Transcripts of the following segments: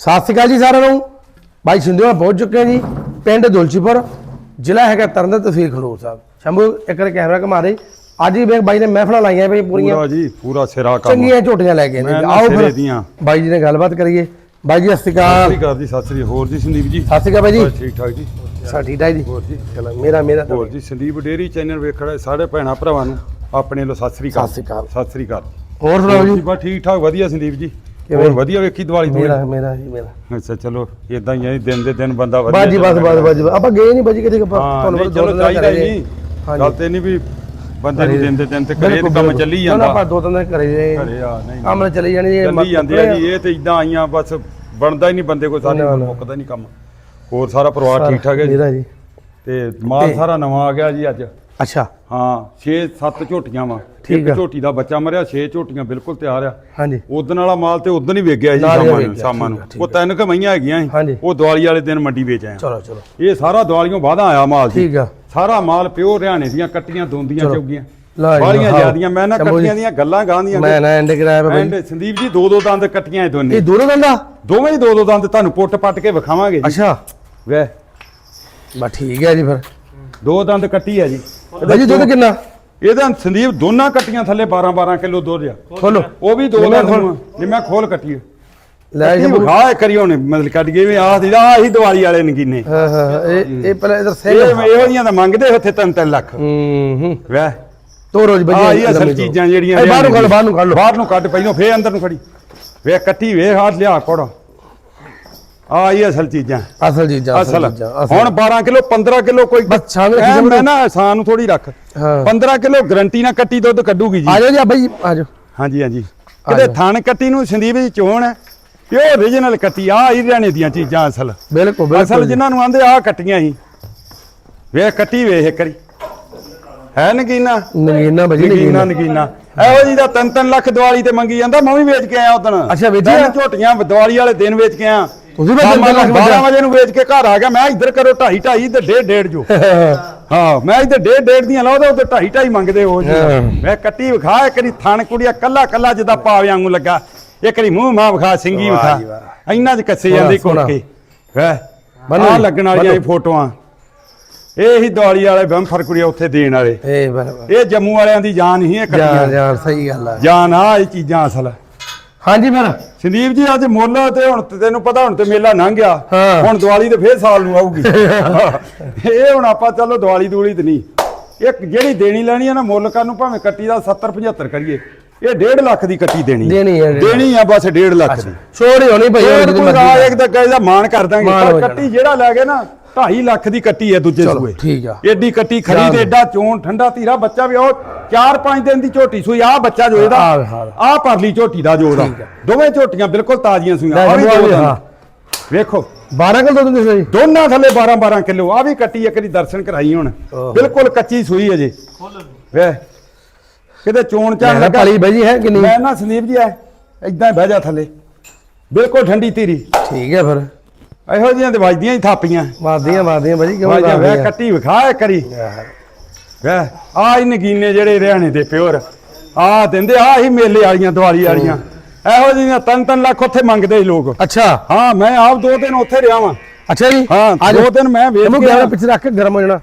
ਸਤਿ ਸ਼੍ਰੀ ਅਕਾਲ ਜੀ ਸਾਰਿਆਂ ਨੂੰ। ਬਾਈ ਸਿੰਧੂ ਨਾਲ ਪਹੁੰਚ ਚੁੱਕੇ ਹਾਂ ਜੀ ਪਿੰਡ ਦੁਲਚੀਪੁਰ ਜ਼ਿਲ੍ਹਾ ਹੈਗਾ ਤਰਨਤਾਰਨ ਤਹਿਸੀਲ ਖਡੂਰ ਸਾਹਿਬ। ਸ਼ੰਭੂ ਇੱਕ ਵਾਰ ਕੈਮਰਾ ਘੁਮਾ ਦੇ। ਅੱਜ ਵੀ ਬਾਈ ਨੇ ਮਹਿਫਲਾਂ ਲਾਈਆਂ ਬਈ ਪੂਰੀਆਂ। ਪੂਰਾ ਜੀ ਪੂਰਾ ਸਿਰਾ ਕੰਮ। ਚੰਗੀਆਂ ਝੋਟੀਆਂ ਲੈ ਕੇ ਨੇ ਆਓ ਫਿਰ ਬਾਈ ਜੀ ਨੇ ਗੱਲਬਾਤ ਕਰੀਏ। ਬਾਈ ਜੀ ਸਤਿ ਸ਼੍ਰੀ ਅਕਾਲ। ਸਤਿ ਸ਼੍ਰੀ ਅਕਾਲ ਜੀ ਸਤਿ ਸ਼੍ਰੀ ਹੋਰ ਜੀ ਸੰਦੀਪ ਜੀ? ਸਤਿ ਸ਼੍ਰੀ ਅਕਾਲ ਬਾਈ ਜੀ। ਠੀਕ ਠਾਕ ਜੀ। ਸਾ ਠੀਕ ਠਾਕ ਜੀ। ਹੋਰ ਜੀ? ਚਲੋ ਮੇਰਾ ਮੇਰਾ ਹੋਰ ਜੀ ਸੰਦੀਪ ਡੇਰੀ ਚੈਨਲ ਵੇਖੜਾ ਸਾਰੇ ਭੈਣਾ ਭਰਾਵਾਂ ਨੂੰ ਆਪਣੇ ਲੋ ਸਤਿ ਸ਼੍ਰੀ ਅਕਾਲ। ਸਤਿ ਸ਼੍ਰੀ ਅਕਾਲ। ਸਤਿ ਸ਼੍ਰੀ ਅਕਾਲ। ਹੋਰ ਸੁਣਾਓ ਜੀ? ਬਸ ਠੀਕ ਠਾਕ ਵਧੀਆ ਸੰਦੀਪ ਜੀ। ਕਿਵੇਂ? ਹੋਰ ਵਧੀਆ ਵੇਖੀ ਦੀਵਾਲੀ ਤੋਂ ਮੇਰਾ ਮੇਰਾ ਜੀ ਮੇਰਾ। ਅੱਛਾ ਚਲੋ ਇਦਾਂ ਹੀ ਹੈ ਦਿਨ ਦੇ ਦਿਨ ਬੰਦਾ ਵਧੀਆ ਬਾਜੀ ਬਸ ਬਸ ਬਸ ਆਪਾਂ ਗਏ ਨਹੀਂ ਬਾਜੀ ਕਿਤੇ ਆਪਾਂ ਹਾਂ ਨਹੀਂ ਚਲੋ ਚਾਹੀਦਾ ਹੀ। ਨਹੀਂ। ਗੱਲ ਤੇ ਨਹੀਂ ਵੀ ਬੰਦੇ ਨੂੰ ਦਿਨ ਦੇ ਦਿਨ ਤੇ ਕਰੇ ਕੰਮ। ਚੱਲੀ ਨਾ, ਨਾ, ਆਪਾਂ ਜਾਂਦਾ ਦੋ ਤਿੰਨ ਦਿਨ ਘਰੇ ਰਹੇ। ਘਰੇ ਆ ਨਹੀਂ ਕੰਮ ਨਾਲ ਚਲੀ ਜਾਣੀ ਜੀ ਚੱਲੀ ਜਾਂਦੇ ਆ ਜੀ ਇਹ ਤੇ ਇਦਾਂ ਆਈਆਂ ਬਸ ਬਣਦਾ ਹੀ ਨਹੀਂ ਬੰਦੇ ਕੋਈ ਸਾਰੇ ਨਾ। ਮੁੱਕਦਾ ਨਹੀਂ ਕੰਮ। ਹੋਰ ਸਾਰਾ ਪਰਿਵਾਰ ਠੀਕ ਠਾਕ ਹੈ ਜੀ? ਮੇਰਾ ਜੀ। ਤੇ ਮਾਲ ਸਾਰਾ ਨਵਾਂ ਆ ਗਿਆ ਜੀ ਅੱਜ। ਅੱਛਾ। ਹਾਂ 6-7 ਝੋਟੀਆਂ ਵਾ। ਠੀਕ ਆ। ਇੱਕ ਝੋਟੀ ਦਾ ਬੱਚਾ ਮਰਿਆ 6 ਝੋਟੀਆਂ ਬਿਲਕੁਲ ਤਿਆਰ ਆ। ਹਾਂਜੀ। ਉਦਣ ਵਾਲਾ ਮਾਲ ਤੇ ਉਦਣ ਹੀ ਵੇਚ ਗਿਆ ਜੀ ਨਾਲ ਹੀ ਸ਼ਾਮਾਂ ਨੂੰ ਸ਼ਾਮਾਂ ਨੂੰ। ਠੀਕ ਆ, ਠੀਕ ਉਹ ਤਿੰਨ ਕੁ ਮਈਆਂ ਹੈਗੀਆਂ ਸੀ। ਹਾਂਜੀ। ਉਹ ਦੀਵਾਲੀ ਵਾਲੇ ਦਿਨ ਮੰਡੀ ਵੇਚ ਆਇਆ ਚਲੋ ਚਲੋ। ਇਹ ਸਾਰਾ ਦੀਵਾਲੀਓਂ ਬਾਅਦਾਂ ਆਇਆ ਮਾਲ ਜੀ। ਠੀਕ ਆ। ਸਾਰਾ ਮਾਲ ਪਿਓ ਹਰਿਆਣੇ ਦੀਆਂ ਕੱਟੀਆਂ ਦੋਂਦੀਆਂ। ਚੌਗੀਆਂ। ਲਓ ਜੀ, ਬਾਲੀਆਂ ਹਾਂ। ਜਿਆਦੀਆਂ ਮੈਂ ਨਾ ਜੀ। ਕੱਟੀਆਂ ਦੀਆਂ ਗੱਲਾਂ ਗਾਂਦੀਆਂ ਮੈਂ ਨਾ ਐਂਡ ਕਰਾਇਆ ਵਾ ਬਾਈ। ਐਂਡ ਸੰਦੀਪ ਜੀ ਦੋ ਦੋ ਦੰਦ ਕੱਟੀਆਂ ਇਹ ਦੋਨੇ। ਇਹ ਦੂਰੋਂ ਦੰਦਾ? ਦੋਵੇਂ ਹੀ ਦੋ ਦੋ ਦੰਦ ਤੁਹਾਨੂੰ ਪੁੱਟ ਪੱਟ ਕੇ ਵਿਖਾਵਾਂਗੇ ਜੀ। ਅੱਛਾ। ਵੇ। ਬਸ ਠੀਕ ਹੈ ਜੀ ਫਿਰ। ਦੋ ਦੰਦ ਕੱਟੀ ਹੈ ਜੀ। ਬਾਈ ਜੀ ਦੁੱਧ ਕਿੰਨਾ? ਇਹਦਾ ਸੰਦੀਪ ਦੋਨਾਂ ਕੱਟੀਆਂ ਥੱਲੇ 12 12 ਕਿਲੋ ਦੁੱਧ ਆ। ਖੋਲੋ। ਉਹ ਵੀ ਦੋ ਦੰਦ ਖੋਲ। ਨੂੰ ਜਿਵੇਂ ਖੋਲ ਕੱਟੀ ਲੈ ਸ਼ੰਭੂ ਵਿਖਾ ਕਰੀ ਉਹਨੇ ਮਤਲਬ ਕੱਟ ਗਏ ਵੀ ਆਹ ਸੀਦਾ ਆਹੀ ਦੀਵਾਲੀ ਵਾਲੇ ਨਗੀਨੇ। ਹਾਂ ਹਾਂ ਹਾਂ, ਇਹ ਇਹ ਪਹਿਲਾਂ ਇਧਰ ਇਹ ਸੇਲ ਇਹੋ ਜੀਆਂ ਤਾਂ ਮੰਗਦੇ ਉੱਥੇ 3-3 ਲੱਖ। ਹੂੰ ਹੂੰ। ਵੇ। ਤੋ ਰੋਜ਼ ਬਾਈ ਆਹ ਹੀ ਅਸਲ ਚੀਜ਼ਾਂ ਜਿਹੜੀਆਂ ਇਹ ਬਾਹਰੋਂ ਕੱਢ ਬਾਹਰ ਨੂੰ ਕੱਢ ਲਓ। ਬਾਹਰ ਨੂੰ ਕੱਢ ਪਹਿਲੋਂ ਫੇਰ ਅੰਦਰ ਨੂੰ ਖੜੀ। ਵੇ ਕੱਟੀ ਵੇ ਹਾਥ ਲਿਆ ਕੋੜਾ ਆ ਇਹ ਅਸਲ ਚੀਜ਼ਾਂ। ਅਸਲ ਚੀਜ਼ਾਂ ਅਸਲ ਹੁਣ 12 ਕਿਲੋ 15 ਕਿਲੋ ਕੋਈ ਮੈਂ ਨਾ ਆਸਾਨ ਨੂੰ ਥੋੜੀ ਰੱਖ। ਹਾਂ। 15 ਕਿਲੋ ਗਰੰਟੀ ਨਾਲ ਕੱਟੀ ਦੁੱਧ ਕੱਢੂਗੀ ਜੀ। ਆ ਜਾਓ ਜੀ ਆ ਬਾਈ ਆ ਜਾਓ। ਹਾਂਜੀ ਹਾਂਜੀ। ਕਿਤੇ। ਥਣ ਕੱਟੀ ਨੂੰ ਸੰਦੀਪ ਜੀ ਚੋਣ ਹੈ ਪਿਓ origignal ਕੱਟੀ ਆ ਹਰਿਆਣੇ ਦੀਆਂ ਚੀਜ਼ਾਂ ਅਸਲ। ਬਿਲਕੁਲ ਅਸਲ ਬਿਲਕੁਲ ਜੀ। ਜਿਨ੍ਹਾਂ ਨੂੰ ਆਂਦੇ ਆ ਕੱਟੀਆਂ ਸੀ ਵੇਖ ਕੱਟੀ ਵੇਖ ਇੱਕ ਵਾਰੀ। ਹੈ ਨਗੀਨਾ? ਨਗੀਨਾ ਬਾਈ ਨਗੀਨਾ ਨਗੀਨਾ। ਇਹੋ ਜੀ ਦਾ 3-3 ਲੱਖ ਦੀਵਾਲੀ ਤੇ ਮੰਗੀ ਜਾਂਦਾ ਮੈਂ ਵੀ ਵੇਚ ਕੇ ਆਇਆ ਉਦੋਂ। ਅੱਛਾ, ਵੇਚੀ ਆ? ਝੋਟੀਆਂ ਦੀਵਾਲੀ ਵਾਲੇ ਦਿਨ ਵੇਚ ਕੇ ਆਇਆ। ਤੁਸੀਂ ਵੀ 3-3 ਲੱਖ ਨੂੰ 12 ਵੇਚਿਆ? ਵਜੇ ਨੂੰ ਵੇਚ ਕੇ ਘਰ ਆ ਗਿਆ ਮੈਂ ਇੱਧਰ ਕਰੋ 2.5 2.5 ਤੇ 1.5 1.5 ਜੋ। ਹਾਂ। ਮੈਂ ਇੱਧਰ 1.5 1.5 ਦੀਆਂ ਲਾਉਂਦਾ ਉੱਧਰ 2.5 2.5 ਮੰਗਦੇ ਹੋ ਜੀ। ਹਾਂ। ਮੈਂ ਕੱਟੀ ਵਿਖਾ ਇੱਕ ਵਾਰੀ ਥਣ ਕੁੜੀਆ ਕੱਲਾ ਕੱਲਾ ਜਿੱਦਾਂ ਪਾਵੇ ਵਾਂਗੂ ਲੱਗਾ ਇੱਕ ਵਾਰੀ ਮੂੰਹ ਮਾਂ ਵਿਖਾ ਸਿੰਗੀ ਵਿਖਾ। ਇੰਨਾ ਚ ਕੱਸੇ ਜਾਂਦੀ। ਕੋਕੇ ਹੈ ਆ ਲੱਗਣ ਵਾਲੀਆਂ। ਫੋਟੋਆਂ। ਇਹ ਹੀ ਦਿਵਾਲੀ ਵਾਲੇ ਬੰਫਰ ਕੁੜੀਆ ਉੱਥੇ ਦੇਣ ਵਾਲੇ। ਇਹ ਬਰਾਬਰ। ਇਹ ਜੰਮੂ ਵਾਲਿਆਂ ਦੀ ਜਾਨ ਹੀ ਹੈ ਕੱਟੀਆਂ। ਜਾਨ ਸਹੀ ਗੱਲ ਆ। ਜਾਨ ਆ ਇਹ ਚੀਜ਼ਾਂ ਅਸਲ। ਹਾਂਜੀ ਫਿਰ। ਸੰਦੀਪ ਜੀ ਅੱਜ ਮੁੱਲ ਤੇ ਹੁਣ ਤੇ ਤੈਨੂੰ ਪਤਾ ਹੁਣ ਤੇ ਮੇਲਾ ਲੰਘ ਗਿਆ। ਹਾਂ। ਹੁਣ ਦੀਵਾਲੀ ਤੇ ਫੇਰ ਸਾਲ ਨੂੰ ਆਊਗੀ। ਇਹ ਹੁਣ ਆਪਾਂ ਚਲੋ ਦੀਵਾਲੀ ਦੂਲੀ ਤੇ ਨਹੀਂ। ਇੱਕ ਜਿਹੜੀ ਦੇਣੀ ਲੈਣੀ ਆ ਨਾ ਮੁੱਲ ਕਰਨ ਨੂੰ ਭਾਵੇਂ ਕੱਟੀ ਦਾ 70 75 ਕਰੀਏ। ਇਹ 1.5 ਲੱਖ ਦੀ ਕੱਟੀ ਦੇਣੀ ਦੇਣੀ ਹੈ, ਦੇਣੀ। ਆ। ਬਸ 1.5 ਲੱਖ ਦੀ। ਛੋੜ ਹੀ ਹੋਣੀ ਭਾਈ ਕੋਈ ਮਰਜ਼ੀ ਰਾਜ ਇੱਕ ਤਾਂ ਇਹਦਾ ਮਾਣ ਕਰ ਦਾਂਗੇ। ਪਰ ਹੋ ਕੱਟੀ ਜਿਹੜਾ ਲੈ ਗਏ ਨਾ 2.5 ਲੱਖ ਦੀ ਕੱਟੀ ਹੈ ਦੂਜੇ ਚਲੋ, ਸੂਏ। ਠੀਕ ਆ। ਏਡੀ ਕੱਟੀ ਖਰੀ ਤੇ। ਏਡਾ ਚੋਣ ਠੰਡਾ ਧੀਰਾ ਬੱਚਾ ਵੀ ਉਹ 4-5 ਦਿਨ ਦੀ ਝੋਟੀ ਸੂਈ ਆ ਬੱਚਾ ਜੋ ਇਹਦਾ। ਆ ਪਰਲੀ ਝੋਟੀ ਦਾ ਜੋ ਉਹਦਾ ਦੋਵੇਂ ਝੋਟੀਆਂ ਬਿਲਕੁਲ ਤਾਜ਼ੀਆਂ ਸੂਈਆਂ ਆਹ ਵੀ। ਹਾਂ। ਵੇਖੋ। 12 ਕਿਲੋ ਦੁੱਧ ਦਿਸ ਜੀ ਦੋਨਾਂ ਥੱਲੇ 12-12 ਕਿਲੋ ਆ ਵੀ ਕੱਟੀ ਇੱਕ ਦੀ ਦਰਸ਼ਨ ਕਰਾਈ ਹੁਣ। ਬਿਲਕੁਲ ਕੱਚੀ ਸੂਈ ਅਜੇ ਵੇ ਕਿਤੇ ਚੋਣ ਚਾਣ ਲੱਗਾ। ਪਾਲੀ ਬਾਈ ਜੀ ਹੈ ਕਿ ਨਹੀਂ? ਮੈਂ ਨਾ ਸੰਦੀਪ ਜੀ ਐ ਇਦਾਂ ਬਹਿ ਜਾ ਥੱਲੇ। ਬਿਲਕੁਲ ਠੰਡੀ ਧੀਰੀ। ਠੀਕ ਹੈ ਫਿਰ। ਇਹੋ ਜਿਹੀਆਂ ਤੇ ਵੱਜਦੀਆਂ ਹੀ ਥਾਪੀਆਂ। ਮਾਰਦੀਆਂ ਮਾਰਦੀਆਂ ਬਾਈ ਕਿਉਂ ਵਾਜਾ ਵੇ? ਕੱਟੀ ਵਿਖਾ ਕਰੀ ਵੇ ਆ ਹੀ ਨਗੀਨੇ ਜਿਹੜੇ ਰਿਆਣੇ ਦੇ ਪਿਓਰ। ਆ ਦਿੰਦੇ ਆ ਹੀ ਮੇਲੇ ਵਾਲੀਆਂ ਦੀਵਾਲੀ ਵਾਲੀਆਂ। ਇਹੋ ਜਿਹੀਆਂ ਤਿੰਨ ਤਿੰਨ ਲੱਖ ਉੱਥੇ ਮੰਗਦੇ ਸੀ ਲੋਕ। ਅੱਛਾ। ਹਾਂ ਮੈਂ ਆਪ ਦੋ ਦਿਨ ਉੱਥੇ ਰਿਹਾ ਵਾਂ। ਅੱਛਾ ਜੀ। ਹਾਂ, ਦੋ। ਦਿਨ ਮੈਂ ਵੇਖ ਕੇ। ਪਿੱਛੇ ਰੱਖ ਕੇ ਗਰਮ ਹੋ ਜਾਣਾ।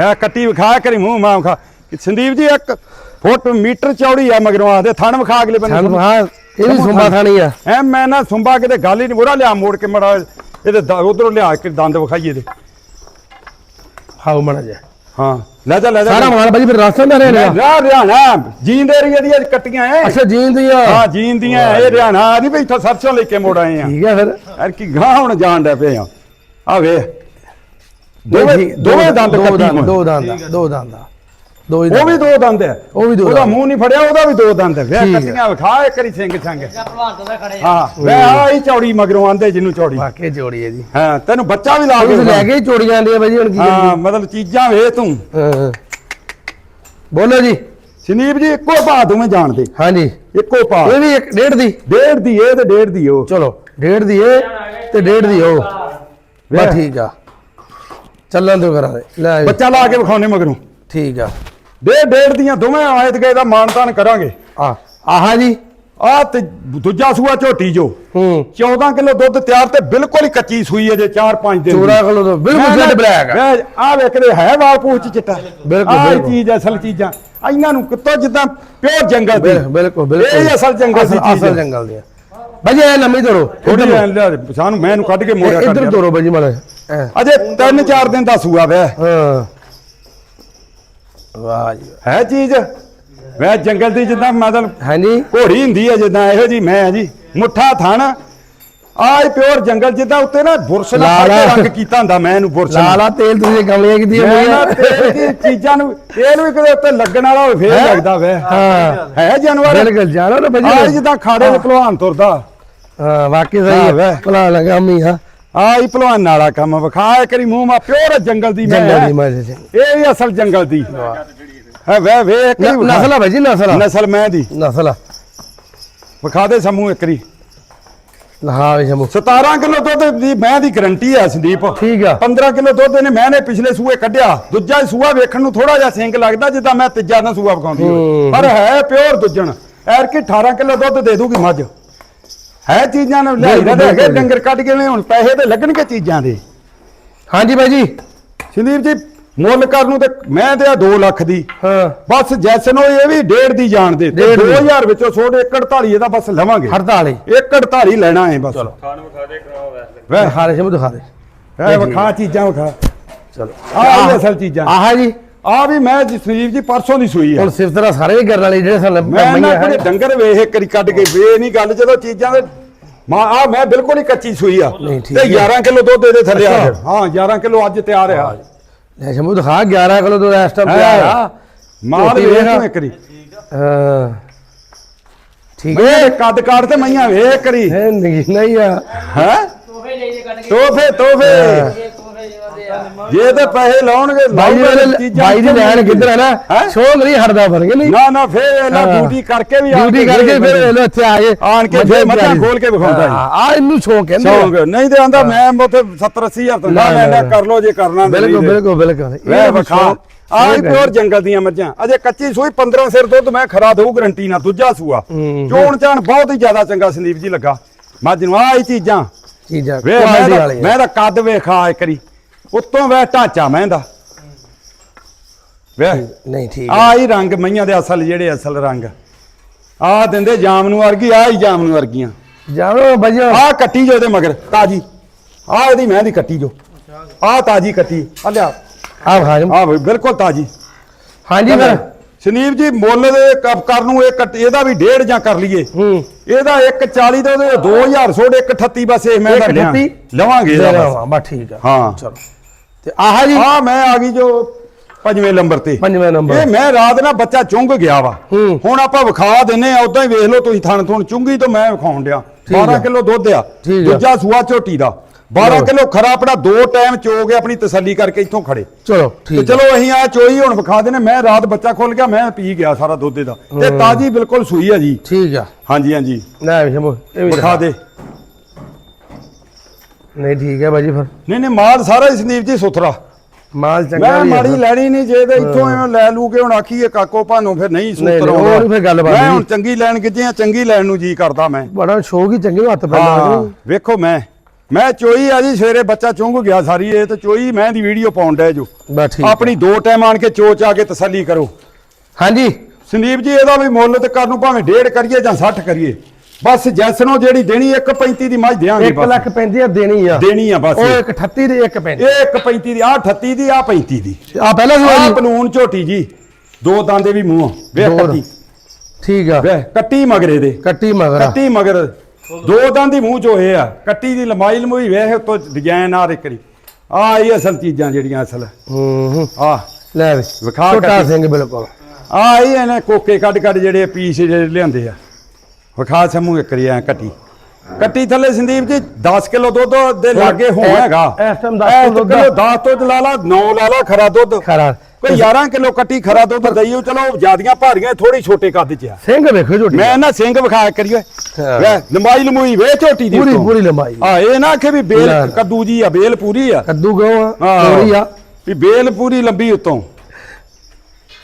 ਹੈ ਕੱਟੀ ਵਿਖਾ ਕਰੀ ਮੂੰਹ ਮਾਂ ਵਿਖਾ। ਸੰਦੀਪ ਜੀ ਇੱਕ ਫੁੱਟ ਮੀਟਰ ਚੌੜੀ ਆ ਮਗਰੋਂ ਆਦੇ ਥਣ ਵਿਖਾ ਅਗਲੇ ਬੰਦੇ ਹਾਂ ਇਹ ਵੀ ਸੁੰਬਾ ਥਾਣੀ ਆ। ਐ ਮੈਂ ਨਾ ਸੁੰਬਾ ਕਿਤੇ ਗੱਲ ਹੀ ਨਹੀਂ ਮੋਰਾ ਲਿਆ ਮੋੜ ਕੇ ਮੜਾ ਇਹਦੇ ਉਧਰੋਂ ਲਿਆ ਕੇ ਦੰਦ ਵਿਖਾਈਏ ਦੇ ਹਾਉ ਮਣਾ ਜਾ ਹਾਂ ਲੈ ਜਾ ਲੈ ਜਾ। ਸਾਰਾ ਮਾਲ ਬਾਈ ਫਿਰ ਰਾਸ਼ਨ ਦਾ ਰਹਿਣਾ ਰਾ ਰਿਆਣਾ ਜੀਂਦੇ ਏਰੀਆ ਦੀਆਂ ਕੱਟੀਆਂ ਐ। ਅੱਛਾ ਜੀਨ ਦੀ ਆ। ਹਾਂ ਜੀਨ ਦੀਆਂ ਇਹ ਰਿਆਣਾ ਨਹੀਂ ਵੀ ਇੱਥੋਂ ਸਰਸੋਂ ਲੈ ਕੇ ਮੋੜ ਆਏ ਆ। ਠੀਕ ਹੈ ਫਿਰ। ਯਾਰ ਕੀ ਗਾਂ ਹੁਣ ਜਾਣ ਡੈ ਪਏ ਆ। ਆ ਵੇ ਦੋਵੇਂ ਦੋਵੇਂ ਦੰਦ ਦੋ ਕੱਟੀ ਦੰਦ ਹੋਏ। ਦੋ ਦੰਦ ਆ, ਦੋ ਦੰਦ ਆ। ਦੋ ਹੀ ਉਹ ਦੰਦ ਵੀ ਦੋ ਦੰਦ ਹੈ। ਉਹ ਵੀ ਦੋ ਉਹਦਾ। ਮੂੰਹ ਨਹੀਂ ਫੜਿਆ ਉਹਦਾ ਵੀ ਦੋ ਦੰਦ ਹੈ। ਵੇ। ਕੱਟੀਆਂ ਵਿਖਾ ਇੱਕ ਵਾਰੀ ਸਿੰਘ ਸੰਗ। ਭਲਵਾਨ ਤੋਂ ਤਾਂ ਖੜੇ ਆ। ਹਾਂ ਵੇ ਆ ਹੀ ਚੌੜੀ ਮਗਰੋਂ ਆਂਦੇ ਜਿਹਨੂੰ ਚੌੜੀ। ਵਾਕੇ ਜੋੜੀ ਹੈ ਜੀ। ਹਾਂ ਤੈਨੂੰ ਬੱਚਾ ਵੀ ਲਾ ਕੇ ਲੈ ਕੇ ਚੋੜੀ ਜਾਂਦੀ ਆ ਬਾਈ ਹੁਣ ਕੀ? ਹਾਂ ਮਤਲਬ ਚੀਜ਼ਾਂ ਵੇ ਤੂੰ। ਬੋਲੋ ਜੀ। ਸੰਦੀਪ ਜੀ ਇੱਕੋ ਭਾ ਦੋਵੇਂ ਜਾਣਦੇ। ਹਾਂਜੀ। ਇੱਕੋ ਭਾ ਇਹ ਵੀ ਇੱਕ ਡੇਢ ਦੀ। ਡੇਢ ਦੀ ਇਹ ਤੇ ਡੇਢ ਦੀ ਉਹ ਚਲੋ ਡੇਢ ਦੀ ਇਹ ਤੇ ਡੇਢ ਦੀ ਉਹ ਵੇ। ਬਸ ਠੀਕ ਆ। ਚੱਲਣ ਦੋ ਕਰਾਂ ਦੇ। ਲੈ। ਬੱਚਾ ਲਾ ਕੇ ਵਿਖਾਉਣੇ ਮਗਰੋਂ। ਠੀਕ ਆ। ਡੇਢ ਡੇਢ ਦੀਆਂ ਦੋਵੇਂ ਆਇਤ ਗਏ ਦਾ ਮਾਨਤਾਨ ਕਰਾਂਗੇ। ਆ ਆਹਾ ਜੀ ਆ ਤੇ ਦੂਜਾ ਸੂਆ ਝੋਟੀ ਜੋ। ਹੂੰ। 14 ਕਿਲੋ ਦੁੱਧ ਤਿਆਰ ਤੇ ਬਿਲਕੁਲ ਹੀ ਕੱਚੀ ਸੂਈ ਹੈ ਜੇ 4-5 ਦਿਨ ਦੀ। ਚੋਰਾ ਕਿਲੋ ਤੋਂ ਬਿਲਕੁਲ ਜੈਡ ਬਲੈਕ ਆ। ਆ ਵੇਖਦੇ ਹੈ ਵਾਲ ਪੂਛ ਚਿੱਟਾ। ਬਿਲਕੁਲ, ਬਿਲਕੁਲ। ਚੀਜ਼ ਅਸਲ ਚੀਜ਼ਾਂ। ਇਹਨਾਂ ਨੂੰ ਕਿਤੋਂ ਜਿੱਦਾਂ ਪਿਓਰ ਜੰਗਲ ਦੀ। ਬਿਲ- ਬਿਲਕੁਲ ਬਿਲਕੁਲ। ਇਹ ਅਸਲ ਜੰਗਲ ਦੀ ਅਸਲ- ਚੀਜ਼ ਅਸਲ ਜੰਗਲ ਦੀ ਆ। ਬਾਜੀ ਇਹ ਲੰਮੀ ਤੋਰੋ ਥੋੜੀ ਸਾਨੂੰ ਮੈਂ ਇਹਨੂੰ ਕੱਢ ਕੇ ਮੋੜਿਆ ਇੱਧਰ ਦਿਆ। ਤੋਰੋ ਬਾਜੀ ਮਾੜਾ ਅਜੇ 3-4 ਦਿਨ ਦਾ ਸੂਆ ਵੇ ਹਾਂ। ਵਾਹ ਜੀ। ਹੈ ਚੀਜ਼? ਵੈ ਜੰਗਲ ਦੀ ਜਿੱਦਾਂ ਮਤਲਬ ਹਾਂਜੀ। ਘੋੜੀ ਹੁੰਦੀ ਹੈ ਜਿੱਦਾਂ ਇਹੋ ਜੀ ਮੈਂ ਆ ਜੀ। ਮੁੱਠਾ ਥਣ। ਆਹ ਪਿਓਰ ਜੰਗਲ ਜਿੱਦਾਂ ਉੱਤੇ ਨਾ ਬੁਰਸ਼ ਨਾਲ ਲਾਲ। ਰੰਗ ਕੀਤਾ ਹੁੰਦਾ ਮੈਂ ਇਹਨੂੰ ਬੁਰਸ਼ ਨਾਲ। ਲਾਲਾ ਤੇਲ ਤੁਸੀਂ ਕਮਲੀਆਂ ਕੀਤੀਆਂ ਮੈਂ ਨਾ ਤੇਲ ਦੀ ਚੀਜ਼ਾਂ ਨੂੰ ਤੇਲ ਵੀ ਕਦੇ ਉੱਤੇ ਲੱਗਣ ਵਾਲਾ ਹੋਵੇ ਫੇਰ? ਲੱਗਦਾ ਵੇ। ਹਾਂ। ਹੈ ਜਾਨਵਰ। ਬਿਲਕੁਲ ਜਾਣੋ ਨਾ ਆਹ ਬਾਜੀ ਜਿੱਦਾਂ ਖਾੜੇ ਦੇ ਭਲਵਾਨ ਤੁਰਦਾ। ਹਾਂ ਵਾਕਈ ਹਾਂ, ਸਹੀ ਵੇ। ਹੈ ਭਲਾ ਲਗਾ ਮੀ ਹਾਂ ਹੀ ਭਲਵਾਨ ਵਾਲਾ ਕੰਮ ਵਿਖਾ ਇੱਕ ਵਾਰੀ ਮੂੰਹ ਮਾ ਪਿਓਰ ਜੰਗਲ ਦੀ ਮੈਂ। ਜੰਗਲ ਦੀ ਹੈ। ਜੀ। ਇਹ ਹੀ ਅਸਲ ਜੰਗਲ ਦੀ। ਹੈ ਵੇ ਵੇ ਵਿਖਾ। ਨਸਲ ਆ ਬਾਜੀ ਨਸਲ ਨਸਲ ਮੈਂ ਦੀ। ਨਸਲ ਵਿਖਾ ਦੇ ਸਮੂਹ ਇੱਕ ਵਾਰੀ ਹਾਂ ਵੀ ਸ਼ਮੂ 17 ਕਿਲੋ ਦੁੱਧ ਦੀ ਮੈਂ ਦੀ ਗਰੰਟੀ ਹੈ ਸੰਦੀਪ। ਠੀਕ ਆ। 15 ਕਿਲੋ ਦੁੱਧ ਇਹਨੇ ਮੈਂ ਨੇ ਪਿਛਲੇ ਸੂਏ ਕੱਢਿਆ। ਦੂਜਾ ਸੂਆ ਵੇਖਣ ਨੂੰ ਥੋੜਾ ਜਿਹਾ ਸਿੰਕ ਲੱਗਦਾ ਜਿੱਦਾਂ ਮੈਂ ਤੀਜਾ ਨਾ ਸੂਆ ਵਿਖਾਉਂਦੀ ਹੂੰ। ਪਰ ਹੈ ਪਿਓਰ ਦੁੱਜਣ। ਐਰ ਕਿ 18 ਕਿਲੋ ਦੁੱਧ ਦੇ ਦੂਗੀ ਮੱਝ। ਹੈ ਚੀਜ਼ਾਂ ਨੂੰ ਲਿਆਈ ਬਿਲਕੁਲ, ਦੇ ਹੈਗੇ ਬਿਲਕੁਲ। ਡੰਗਰ ਕੱਢ ਕੇ ਨੇ ਹੁਣ ਪੈਸੇ ਤੇ ਲੱਗਣਗੇ ਚੀਜ਼ਾਂ ਦੇ। ਹਾਂਜੀ ਬਾਜੀ ਸੰਦੀਪ ਜੀ ਮੁੱਲ ਕਰਨ ਨੂੰ ਤੇ ਮੈਂ ਤੇ ਆ 2 ਲੱਖ ਦੀ। ਹਾਂ। ਬਸ ਜੈਸਨ ਉਹ ਇਹ ਵੀ ਡੇਢ ਦੀ ਜਾਣ ਦੇ ਤੇ ਡੇਢ ਦੀ। 2000 ਵਿੱਚੋਂ ਛੋੜ 148 ਇਹਦਾ ਬਸ ਲਵਾਂਗੇ। ਹੜਤਾਲ ਹੀ 148 ਲੈਣਾ ਹੈ ਬਸ। ਚਲੋ। ਵੈ ਦਿਖਾ ਦੇ ਸ਼ਮੂ ਦਿਖਾ ਦੇ। ਇਹ ਵਿਖਾ ਚੀਜ਼ਾਂ ਵਿਖਾ। ਚਲੋ। ਆਹ ਹੀ ਅਸਲ ਚੀਜ਼ਾਂ। ਆਹ ਜੀ। ਆ ਵੀ ਮੈਂ ਜੀ ਸੰਜੀਵ ਜੀ ਪਰਸੋਂ ਦੀ ਸੂਈ ਆ। ਹੁਣ ਸਿਫਤ ਦਾ ਸਾਰੇ ਕਰਨ ਵਾਲੇ ਜਿਹੜੇ ਸਾਨੂੰ ਮੈਂ ਨਾ ਹੈ ਡੰਗਰ ਵੇਖ ਕਰੀ ਕੱਢ ਕੇ ਵੇ ਨਹੀਂ ਗੱਲ ਜਦੋਂ ਚੀਜ਼ਾਂ ਦੇ ਮਾ ਆ ਮੈਂ ਬਿਲਕੁਲ ਹੀ ਕੱਚੀ ਸੂਈ ਆ। ਨਹੀਂ, ਠੀਕ ਤੇ ਹੈ। 11 ਕਿਲੋ ਦੁੱਧ ਇਹਦੇ ਥੱਲੇ ਆ। ਗਿਆ। ਹਾਂ 11 ਕਿਲੋ ਅੱਜ ਤਿਆਰ ਆ। ਲੈ ਸ਼ਮੂ ਦਿਖਾ 11 ਕਿਲੋ ਤੋਂ ਇਸ ਟਾਈਮ। ਪਿਆ ਆ। ਮਾਲ ਝੋਟੀ ਵੇਖ ਵੇਖ। ਕਰੀ ਹਾਂ। ਠੀਕ ਇਹ ਹੈ। ਕੱਦ ਕਾੜ ਤੇ ਮਈਆਂ ਵੇਖ ਕਰੀ ਹੈ ਨਹੀਂ ਨਹੀਂ ਆ। ਹੈ? ਤੋਹਫੇ ਲੈ ਜੇ ਕੱਢ ਕੇ। ਤੋਹਫੇ ਤੋਹਫੇ ਇਹ ਤੋਹਫੇ ਜਿਵੇਂ ਆ ਜੇ ਤੇ ਪੈਸੇ ਲਾਉਣਗੇ ਬਾਈ ਬਾਈ ਦੀ ਲੈਣ ਕਿੱਧਰ ਹੈ ਨਾ? ਸ਼ੋਅ ਨਹੀਂ ਹਟਦਾ ਫ਼ਰਕ ਨਹੀਂ ਨਾ ਨਾ ਫੇਰ ਇਹਨਾਂ। ਡਿਊਟੀ ਕਰਕੇ ਵੀ ਆ ਡਿਊਟੀ ਕਰਕੇ ਫਿਰ ਇਹ ਲੋ ਇੱਥੇ ਆ ਗਏ ਆਣ ਕੇ ਫਿਰ ਮੱਝਾਂ ਖੋਲ ਕੇ ਵਿਖਾਉਂਦਾ ਜੀ। ਆ ਇਹਨੂੰ ਸ਼ੌਂਕ ਕਹਿੰਦੇ। ਸ਼ੌਂਕ ਨਹੀਂ ਤੇ ਆਂਦਾ ਮੈਂ ਉੱਥੇ 70 80 ਹਜ਼ਾਰ ਨਾ, ਲੈਣਾ। ਕਰ ਲੋ ਜੇ ਕਰਨਾ ਨਹੀਂ ਬਿਲਕੁਲ। ਬਿਲਕੁਲ ਬਿਲਕੁਲ ਇਹ ਵਿਖਾ ਆਹ। ਪਿਓਰ ਜੰਗਲ ਦੀਆਂ ਮੱਝਾਂ ਅਜੇ ਕੱਚੀ ਸੂਈ 15 ਸਿਰ ਦੁੱਧ ਮੈਂ ਖਰਾ ਦਊ ਗਰੰਟੀ ਨਾਲ ਦੂਜਾ ਸੂਆ। ਚੋਣ ਚਾਣ ਬਹੁਤ ਹੀ ਜ਼ਿਆਦਾ ਚੰਗਾ ਸੰਦੀਪ ਜੀ ਲੱਗਾ ਮੱਝ ਨੂੰ ਆਹ ਹੀ ਚੀਜ਼ਾਂ ਚੀਜ਼ਾਂ। ਮੈਂ ਤਾਂ ਕੱਦ ਵੇਖਾ ਇੱਕ ਵਾਰੀ ਉੱਤੋਂ ਵੇ ਢਾਂਚਾ ਮੈਂ ਦਾ ਵੇ ਨਹੀਂ ਠੀਕ ਆਹ ਹੀ ਰੰਗ ਮਈਆਂ ਦੇ ਅਸਲ ਜਿਹੜੇ ਅਸਲ ਰੰਗ। ਆਹ ਦਿੰਦੇ ਜਾਮ ਨੂੰ ਵਰਗੀ ਆਹ ਹੀ ਜਾਮ ਨੂੰ ਵਰਗੀਆਂ। ਜਾਣੋ ਬਜੋ ਆਹ ਕੱਟੀ ਜੋ ਇਹਦੇ ਮਗਰ ਤਾਜੀ। ਆਹ ਇਹਦੀ ਮੈਂ ਦੀ ਕੱਟੀ ਜੋ। ਆਹ ਤਾਜੀ ਕੱਟੀ। ਆ ਲਿਆ। ਆ ਹਾਜਮ ਬਈ ਬਿਲਕੁਲ ਤਾਜੀ। ਹਾਂਜੀ ਫਿਰ। ਸੁਨੀਲ ਜੀ ਮੁੱਲ ਦੇ ਕੱਪ ਕਰ ਨੂੰ ਇਹ ਕੱਟ ਇਹਦਾ ਵੀ ਡੇਢ ਜਾਂ ਕਰ ਲਈਏ। ਹੂੰ। ਇਹਦਾ 140 ਦਾ ਉਹਦੇ 2000 ਛੋੜ 138 ਬਸ ਇਹ ਮੈਂ ਇੱਕ ਲਿਆ। ਲਵਾਂਗੇ ਇਹਦਾ ਬਸ ਠੀਕ ਆ। ਹਾਂ। ਚਲੋ। ਤੇ ਆਹ ਜੀ ਆ ਮੈਂ ਆ ਗਈ ਜੋ ਪੰਜਵੇਂ ਨੰਬਰ ਤੇ। ਪੰਜਵੇਂ ਨੰਬਰ। ਇਹ ਮੈਂ ਰਾਤ ਨਾ ਬੱਚਾ ਚੁੰਗ ਗਿਆ ਵਾ। ਹੁਣ ਆਪਾਂ ਵਿਖਾ ਦਿੰਨੇ ਆ ਉਦਾਂ ਹੀ ਵੇਖ ਲਓ ਤੁਸੀਂ ਥਣ ਥਣ ਚੁੰਗੀ ਤੋਂ ਮੈਂ ਵਿਖਾਉਣ ਡਿਆ। ਠੀਕ 12 ਆ। ਕਿਲੋ ਦੁੱਧ ਆ। ਦੂਜਾ ਸੂਆ ਝੋਟੀ ਦਾ। 12 ਲਓ। ਕਿਲੋ ਖਰਾ ਆਪਣਾ ਦੋ ਟਾਈਮ ਚੋ ਕੇ ਆਪਣੀ ਤਸੱਲੀ ਕਰਕੇ ਇੱਥੋਂ ਖੜੇ। ਚਲੋ ਠੀਕ। ਚਲੋ ਅਸੀਂ ਆ ਚੋਈ ਹੁਣ ਵਿਖਾ ਦੇਨੇ ਮੈਂ ਰਾਤ ਬੱਚਾ ਖੋਲ ਗਿਆ ਮੈਂ ਪੀ ਗਿਆ ਸਾਰਾ ਦੁੱਧ ਦਾ ਤੇ ਤਾਜੀ ਬਿਲਕੁਲ ਸੂਈ ਆ ਜੀ। ਠੀਕ ਆ। ਹਾਂਜੀ ਹਾਂਜੀ। ਲੈ ਵਿਖਾ ਦੇ। ਨਹੀਂ ਠੀਕ ਹੈ ਬਾਜੀ ਫਿਰ। ਨਹੀਂ ਨਹੀਂ ਮਾਲ ਸਾਰਾ ਹੀ ਸੰਦੀਪ ਜੀ ਸੁਥਰਾ। ਮਾਲ ਚੰਗਾ ਮੈਂ ਵੀ ਹੈ ਮਾੜੀ। ਲੈਣੀ ਨਹੀਂ ਜੇ ਤੇ ਇੱਥੋਂ ਐਵੇਂ ਲੈ ਲੂ ਕੇ ਹੁਣ ਆਖੀਏ ਕਾਕੋ ਭਾਨੂੰ ਫਿਰ ਨਹੀਂ ਨਹੀਂ, ਉਹ ਨੀ ਫਿਰ ਗੱਲਬਾਤ ਮੈਂ ਨਹੀਂ। ਹੁਣ ਚੰਗੀ ਲੈਣ ਕਿਤੇ ਆ? ਚੰਗੀ ਲੈਣ ਨੂੰ ਜੀ ਕਰਦਾ ਮੈਂ। ਬੜਾ ਸ਼ੌਕ ਹੀ ਚੰਗੇ ਹੱਥ ਪੈਂਦਾ ਹਾਂ ਵੇਖੋ ਮੈਂ। ਮੈਂ ਚੋਈ ਆ ਜੀ ਸਵੇਰੇ ਬੱਚਾ ਚੁੰਗ ਗਿਆ ਸਾਰੀ ਇਹ ਤੇ ਚੋਈ ਮੈਂ ਦੀ ਵੀਡੀਓ ਪਾਉਣ ਡਿਆ ਜੋ। ਬਸ ਠੀਕ ਆ। ਆਪਣੀ ਦੋ ਟਾਈਮ ਆਣ ਕੇ ਚੋਚ ਆ ਕੇ ਤਸੱਲੀ ਕਰੋ। ਹਾਂਜੀ। ਸੰਦੀਪ ਜੀ ਇਹਦਾ ਵੀ ਮੁੱਲ ਤੇ ਕਰਨ ਨੂੰ ਭਾਵੇਂ ਡੇਢ ਕਰੀਏ ਜਾਂ 60 ਕਰੀਏ। ਬਸ ਜੈਸਨੋ ਜਿਹੜੀ ਦੇਣੀ 1.35 ਦੀ ਮੱਝ ਦੇਾਂਗੇ 1 ਲੱਖ 35000 ਦੇਣੀ ਆ। ਦੇਣੀ ਆ ਬਸ। ਉਹ 138 ਦੇ 135 ਇਹ 1.35 ਦੀ ਆ 38 ਦੀ ਆ 35 ਦੀ। ਆ ਪਹਿਲਾਂ ਆ ਸਵਾਲ ਪਲੂਨ ਝੋਟੀ ਜੀ। ਦੋ ਦੰਦੇ ਵੀ ਮੂੰਹ ਵੇਖ ਕੱਟੀ। ਠੀਕ ਆ। ਵੇਖ ਕੱਟੀ ਮਗਰੇ ਦੇ। ਕੱਟੀ ਮਗਰ ਆ। ਕੱਟੀ ਮਗਰ। ਦੋ ਦੰਦ ਦੀ ਮੂੰਹ ਚੋਏ ਆ। ਕੱਟੀ ਦੀ ਲੰਬਾਈ ਲੰਮੂਈ ਵੇਖ ਉੱਤੋਂ ਡਿਜ਼ਾਈਨ ਆ ਰਿਕਰੀ ਆ ਇਹ ਅਸਲ ਚੀਜ਼ਾਂ ਜਿਹੜੀਆਂ ਅਸਲ। ਹੂੰ ਹੂੰ ਆ ਲੈ ਵੀ। ਵਿਖਾ ਛੋਟਾ। ਸਿੰਘ ਬਿਲਕੁਲ। ਆ ਇਹ ਇਹਨੇ ਕੋਕੇ ਕੱਢ ਕੱਢ ਜਿਹੜੇ ਪੀਸ ਜਿਹੜੇ ਲਿਆਂਦੇ ਆ। ਵਿਖਾ ਸਮੂਹ ਇੱਕ ਰਿਆ ਕੱਟੀ। ਕੱਟੀ ਥੱਲੇ ਸੰਦੀਪ ਜੀ 10 ਕਿਲੋ ਦੁੱਧ ਦੇ ਲਾਗੇ ਹੋਣਾ ਇਸ- time 10 ਕਿਲੋ ਦੁੱਧ। ਕਿਲੋ 10 ਤੋਂ ਲਾ ਲਾ 9 ਲਾ ਲਾ ਖਰਾ ਦੁੱਧ। ਖਰਾ। ਕੋਈ 11 ਕਿਲੋ ਕੱਟੀ ਖਰਾ ਦੁੱਧ ਦਈਓ ਚਲੋ ਜਿਆਦੀਆਂ ਭਾਰੀਆਂ ਥੋੜੀ ਛੋਟੇ ਕੱਦ ਚ ਆ। ਸਿੰਘ ਵੇਖੋ ਝੋਟੀ ਮੈਂ ਨਾ ਸਿੰਘ ਵਿਖਾ ਕਰੀਏ। ਵੇ ਲੰਬਾਈ ਲੰਮੂਈ ਵੇ ਝੋਟੀ ਦੀ ਪੂਰੀ। ਪੂਰੀ ਲੰਬਾਈ। ਆ ਇਹ ਨਾ ਆਖੇ ਵੀ ਬੇਲ। ਕੱਦੂ ਜੀ ਆ ਬੇਲ ਪੂਰੀ ਆ। ਕੱਦੂ ਗੋ ਆ। ਤੋਰੀ ਆ। ਵੀ ਬੇਲ ਪੂਰੀ ਲੰਬੀ ਉਤੋਂ।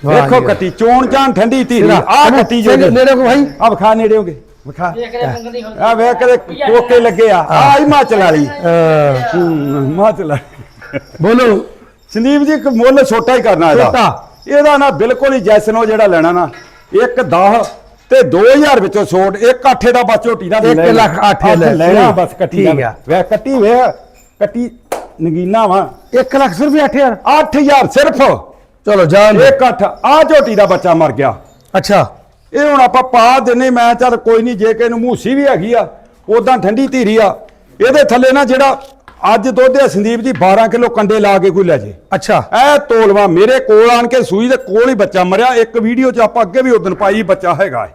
ਜੀ। ਕੱਟੀ ਚੋਣ ਚਾਣ ਠੰਡੀ ਧੀਰੀ ਆ ਕੱਟੀ ਜੋ ਨੇੜੇ ਕੋ ਭਾਈ। ਆ ਵਿਖਾ ਨੇੜੇ ਹੋਗੇ ਵਿਖਾ। ਦੇਖ ਆ ਵੇਖ ਕਦੇ ਕੋਕੇ ਲੱਗੇ ਆ। ਆ ਹਿਮਾਚਲ ਵਾਲੀ। ਹਿਮਾਚਲ। ਬੋਲੋ। ਸੰਦੀਪ ਜੀ ਇੱਕ ਮੁੱਲ ਛੋਟਾ ਹੀ ਕਰਨਾ ਇਹਦਾ। ਛੋਟਾ। ਇਹਦਾ ਨਾ ਬਿਲਕੁਲ ਹੀ ਜੈਸਨੋ ਜਿਹੜਾ ਲੈਣਾ ਨਾ ਇੱਕ 10 ਤੇ 2000 ਵਿੱਚੋਂ ਛੋਟ ਇੱਕ ਆਠੇ ਦਾ ਬਸ ਝੋਟੀ ਦਾ ਇੱਕ ਲੈਣਾ। ਲੱਖ ਅੱਠ ਅੱਠ ਲੈ। ਲੈਣਾ ਬਸ ਕੱਟੀ ਆ। ਵੇ ਕੱਟੀ ਵੇ ਕੱਟੀ ਨਗੀਨਾ ਵਾ। 1 ਲੱਖ ਸਿਰਫ 8000 8000 ਸਿਰਫ। ਚਲੋ ਜਾਣ ਦਿਓ। ਇੱਕ ਅੱਠ ਆ ਝੋਟੀ ਦਾ ਬੱਚਾ ਮਰ ਗਿਆ। ਅੱਛਾ। ਇਹ ਹੁਣ ਆਪਾਂ ਪਾ ਦਿੰਨੇ ਮੈਂ ਚੱਲ ਕੋਈ ਨਹੀਂ ਜੇ ਕਿ ਇਹਨੂੰ ਮੂਸੀ ਵੀ ਹੈਗੀ ਆ ਉਦਾਂ ਠੰਡੀ ਧੀਰੀ ਆ। ਇਹਦੇ ਥੱਲੇ ਨਾ ਜਿਹੜਾ ਅੱਜ ਦੁੱਧ ਹੈ ਸੰਦੀਪ ਜੀ 12 ਕਿਲੋ ਕੰਡੇ ਲਾ ਕੇ ਕੋਈ ਲੈ ਜੇ। ਅੱਛਾ। ਇਹ ਤੋਲਵਾ ਮੇਰੇ ਕੋਲ ਆਣ ਕੇ ਸੂਈ ਦੇ ਕੋਲ ਹੀ ਬੱਚਾ ਮਰਿਆ। ਇੱਕ ਵੀਡੀਓ 'ਚ ਆਪਾਂ ਅੱਗੇ ਵੀ ਉਦੋਂ ਪਾਈ ਬੱਚਾ ਹੈਗਾ ਏ।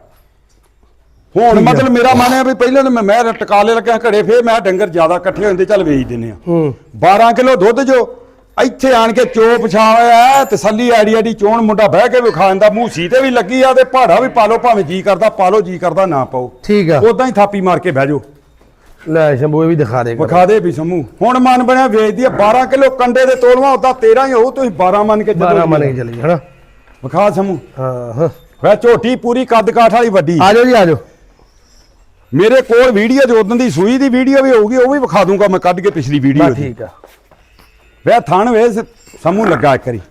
ਹੁਣ। ਮਤਲਬ ਮੇਰਾ ਮਨ ਹੈ ਵੀ ਪਹਿਲਾਂ ਤਾਂ ਮੈਂ ਮੈਂ ਟਕਾਲੇ ਲੱਗਿਆ ਘੜੇ ਫੇਰ ਮੈਂ ਡੰਗਰ ਜ਼ਿਆਦਾ ਇਕੱਠੇ ਹੁੰਦੇ ਚੱਲ ਵੇਚ ਦਿੰਨੇ ਆ। ਹੂੰ। 12 ਕਿਲੋ ਦੁੱਧ ਜੋ ਇੱਥੇ ਆਣ ਕੇ ਚੋ ਪਛਾਇਆ ਤਸੱਲੀ ਆੜੀ ਆੜੀ ਚੋਣ ਮੁੰਡਾ ਬਹਿ ਕੇ ਵਿਖਾਣ ਦਾ ਮੂੰਹ ਤੇ ਵੀ ਲੱਗੀ ਆ ਤੇ ਪਹਾੜਾ ਵੀ ਪਾ ਲਓ ਭਾਵੇਂ ਜੀ ਕਰਦਾ ਪਾ ਲਓ ਜੀ ਕਰਦਾ ਨਾ ਪਾਓ। ਠੀਕ ਆ। ਉਦਾਂ ਹੀ ਥਾਪੀ ਮਾਰ ਕੇ ਬਹਿ ਜਾਓ। ਲੈ ਸ਼ੰਭੂ ਇਹ ਵੀ ਦਿਖਾ ਦੇ ਵਿਖਾ ਦੇ ਵੀ ਸਮੂਹ ਹੁਣ ਮਨ ਬਣਿਆ ਵੇਚਦੀ ਆ 12 ਕਿਲੋ ਕੰਡੇ ਦੇ ਤੋਲਵਾ ਉਦਾਂ 13 ਹੀ ਹੋਊ ਤੁਸੀਂ 12 ਮੰਨ ਕੇ 12 ਮੰਨ ਕੇ ਚਲੀ ਹਨਾ? ਵਿਖਾ ਸਮੂਹ ਹਾਂ ਹਾਂ ਵੇ ਝੋਟੀ ਪੂਰੀ ਕੱਦ ਕਾਠ ਵਾਲੀ ਵੱਡੀ। ਆ ਜਾਓ ਜੀ ਆ ਜਾਓ। ਮੇਰੇ ਕੋਲ ਵੀਡੀਓ ਜੋ ਉਦੋਂ ਦੀ ਸੂਈ ਦੀ ਵੀਡੀਓ ਵੀ ਹੋਊਗੀ ਉਹ ਵੀ ਵਿਖਾ ਦੂੰਗਾ ਮੈਂ ਕੱਢ ਕੇ ਪਿਛਲੀ ਵੀਡੀਓ ਦੀ। ਠੀਕ ਆ। ਵੇ ਥਣ ਵੇ ਸ- ਸਮੂਹ ਲੱਗਾ ਇੱਕ ਵਾਰੀ।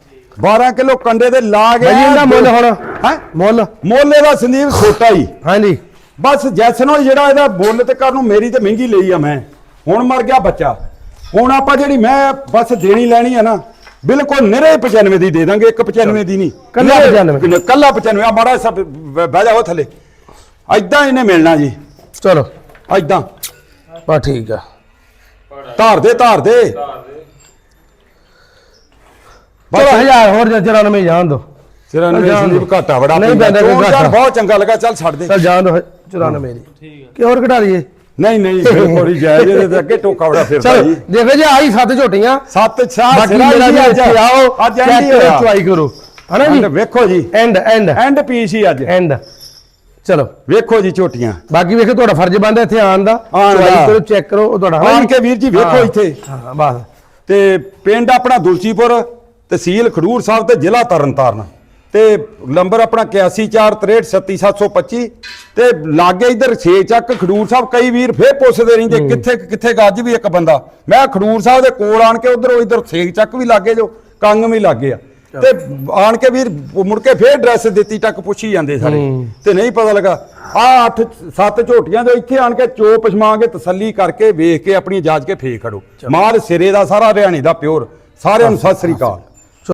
12 ਕਿਲੋ ਕੰਡੇ ਦੇ ਲਾ ਕੇ ਭਾਜੀ ਇਹਦਾ ਮੁੱਲ ਹੁਣ। ਹੈ? ਮੁੱਲ। ਮੋਲੇ ਦਾ ਸੰਦੀਪ ਛੋਟਾ ਹੀ। ਹਾਂਜੀ। ਬਸ ਜੈਸਨੋ ਜਿਹੜਾ ਇਹਦਾ ਮੁੱਲ ਤੇ ਕਰਨ ਨੂੰ ਮੇਰੀ ਤੇ ਮਹਿੰਗੀ ਲਈ ਆ ਮੈਂ। ਹੁਣ ਮਰ ਗਿਆ ਬੱਚਾ। ਹੁਣ ਆਪਾਂ ਜਿਹੜੀ ਮੈਂ ਬਸ ਦੇਣੀ ਲੈਣੀ ਆ ਨਾ ਬਿਲਕੁਲ ਨਿਰੇ 95 ਦੀ ਦੇ ਦਾਂਗੇ 195 ਦੀ ਨਹੀਂ। ਕੱਲਾ ਨਿਰੇ- 95 ਕੱਲਾ 95 ਆ ਮਾੜਾ ਸਭ ਬਹਿ ਜਾਓ ਥੱਲੇ। ਐਦਾਂ ਇਹਨੇ ਮਿਲਣਾ ਜੀ। ਚਲੋ। ਐਦਾਂ ਬਸ ਠੀਕ ਆ। ਧਾਰ ਦੇ। ਧਾਰ ਦੇ। ਚਲੋ ਹਜ਼ਾਰ ਹੋਰ ਜਾਂ 94 ਜਾਣ ਦੋ। ਸਿਰਾਂ ਨੂੰ ਜਾਣ ਸੰਦੀਪ ਦਿਓ। ਘਾਟਾ ਬੜਾ ਨਹੀਂ ਪੈਂਦਾ। ਕੋਈ ਘਾਟਾ। ਬਹੁਤ ਚੰਗਾ ਲੱਗਾ ਚੱਲ ਛੱਡ ਦੇ। ਚਲ ਜਾਣ ਦੋ 94 ਦੀ। ਠੀਕ ਆ। ਕਿ ਹੋਰ ਘਟਾ ਲਈਏ ਨਹੀਂ ਨਹੀਂ ਬਿਲਕੁਲ ਹੀ ਜਾਇਜ਼ ਇਹਦੇ ਤੇ ਅੱਗੇ ਟੋਕਾ ਬੜਾ ਫਿਰਦਾ ਚਲੋ ਜੀ। ਦੇਖੋ ਜੀ ਆਹੀ ਸੱਤ ਝੋਟੀਆਂ। ਸੱਤ ਛਾਹ ਬਾਕੀ ਸਿਰਾ ਮੇਰਾ ਜੀ ਵੀ ਅੱਜ। ਇੱਥੇ ਆਓ ਅੱਜ ਚੈੱਕ ਐਂਡ ਕਰੋ ਚੁਆਈ ਕਰੋ। ਹਨਾ ਜੀ? ਵੇਖੋ ਜੀ। ਐਂਡ ਐਂਡ ਐਂਡ ਪੀਸ ਹੀ ਅੱਜ। ਐਂਡ ਚਲੋ। ਵੇਖੋ ਜੀ ਝੋਟੀਆਂ। ਬਾਕੀ ਵੇਖੋ ਤੁਹਾਡਾ ਫਰਜ਼ ਬਣਦਾ ਇੱਥੇ ਆਉਣ ਦਾ। ਚੁਆਈ ਕਰੋ ਚੈੱਕ ਕਰੋ ਉਹ ਤੁਹਾਡਾ ਹਨਾ ਆਣ ਜੀ? ਕੇ ਵੀਰ ਜੀ ਵੇਖੋ ਹਾਂ, ਇੱਥੇ। ਹਾਂ ਬਸ। ਤੇ ਪਿੰਡ ਆਪਣਾ ਦੁਲਚੀਪੁਰ ਤਹਿਸੀਲ ਖਡੂਰ ਸਾਹਿਬ ਤੇ ਜ਼ਿਲ੍ਹਾ ਤਰਨਤਾਰਨ। ਤੇ ਨੰਬਰ ਆਪਣਾ 8143637725 ਤੇ ਲਾਗੇ ਇਧਰ ਛੇ ਚੱਕ ਖਡੂਰ ਸਾਹਿਬ ਕਈ ਵੀਰ ਫੇਰ ਪੁੱਛਦੇ ਰਹਿੰਦੇ ਕਿੱਥੇ ਕਿੱਥੇ ਗੱਜ ਵੀ ਇੱਕ ਬੰਦਾ। ਮੈਂ ਖਡੂਰ ਸਾਹਿਬ ਦੇ ਕੋਲ ਆਣ ਕੇ ਉਧਰੋਂ ਇਧਰ ਛੇ ਚੱਕ ਵੀ ਲਾਗੇ ਜੋ ਕੰਗ ਵੀ ਲਾਗੇ ਆ। ਤੇ ਆਣ ਕੇ ਵੀਰ ਮੁੜ ਕੇ ਫੇਰ ਐਡਰੈਸ ਦਿੱਤੀ ਤੱਕ ਪੁੱਛੀ ਜਾਂਦੇ ਸਾਰੇ। ਤੇ ਨਹੀਂ ਪਤਾ ਲੱਗਾ। ਆ ਅੱਠ ਸੱਤ ਝੋਟੀਆਂ ਜੋ ਇੱਥੇ ਆਣ ਕੇ ਚੋ ਪਛਮਾ ਕੇ ਤਸੱਲੀ ਕਰਕੇ ਵੇਖ ਕੇ ਆਪਣੀ ਜਾਜ ਕੇ ਫੇਰ ਖੜੋ। ਮਾਲ ਸਿਰੇ ਦਾ ਸਾਰਾ ਹਰਿਆਣੇ ਦਾ ਪਿਓਰ। ਸਾਰਿਆਂ ਨੂੰ ਸਤਿ ਸ੍ਰੀ ਅਕਾਲ।